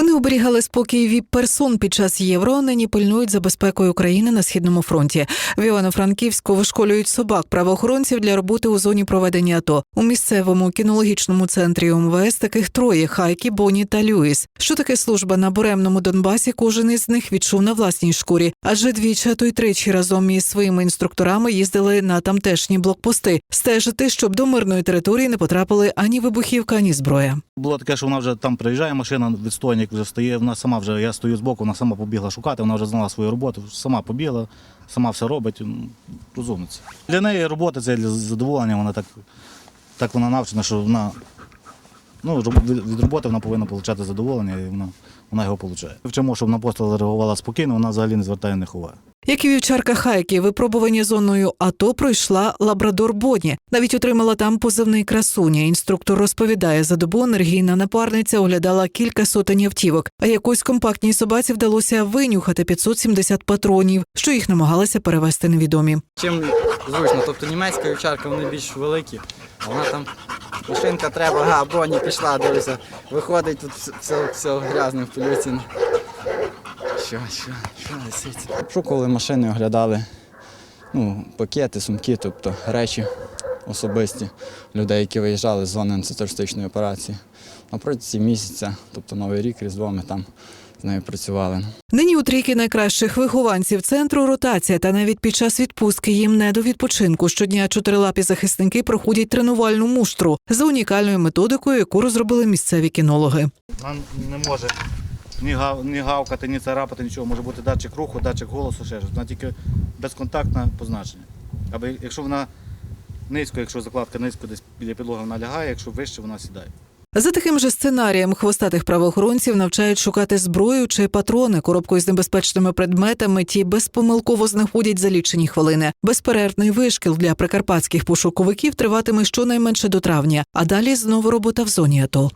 Вони оберігали спокій віп персон під час євро. Нині пильнують за безпекою України на східному фронті. В Івано-Франківську вишколюють собак правоохоронців для роботи у зоні проведення АТО. У місцевому кінологічному центрі УМВС таких троє Хайкі, Боні та Люїс. Що таке служба на буремному Донбасі? Кожен із них відчув на власній шкурі, адже двічі, а то й тричі разом із своїми інструкторами їздили на тамтешні блокпости, стежити, щоб до мирної території не потрапили ані вибухівка, ані зброя. Було таке, що вона вже там приїжджає машина, відстойник вже стає. Вона сама вже, я стою збоку, вона сама побігла шукати, вона вже знала свою роботу, сама побігла, сама все робить. м, Розумниця. Для неї робота це для задоволення, вона так, так вона навчена, що вона ну, від роботи вона повинна отримати задоволення і вона, вона його отримує. Вчимо, щоб на постріл реагувала спокійно, вона взагалі не звертає, не ховає. Як і вівчарка Хайки, випробування зоною АТО пройшла лабрадор Боні. Навіть отримала там позивний красуня. Інструктор розповідає, за добу енергійна напарниця оглядала кілька сотень автівок, а якось компактній собаці вдалося винюхати 570 патронів, що їх намагалися перевести невідомі. чим зручно. Тобто німецька вівчарка, вони більш великі, а вона там машинка треба, ага, броні пішла, дивися, виходить тут все, все, грязне в полюці. Що, що, що несеться? Шукали машини, оглядали ну, пакети, сумки, тобто речі особисті людей, які виїжджали з зони антитерористичної операції. На протязі місяця, тобто Новий рік, Різдво, ми там з нею працювали. Нині у трійки найкращих вихованців центру ротація, та навіть під час відпустки їм не до відпочинку. Щодня чотирилапі захисники проходять тренувальну муштру за унікальною методикою, яку розробили місцеві кінологи. Вона не може ні, гав, ні гавкати, ні царапати, нічого. Може бути датчик руху, датчик голосу, ще щось. Вона тільки безконтактне позначення. Або якщо вона низько, якщо закладка низько десь біля підлоги вона лягає, якщо вище, вона сідає. За таким же сценарієм хвостатих правоохоронців навчають шукати зброю чи патрони, коробкою з небезпечними предметами. Ті безпомилково знаходять за лічені хвилини. Безперервний вишкіл для прикарпатських пошуковиків триватиме щонайменше до травня, а далі знову робота в зоні АТО.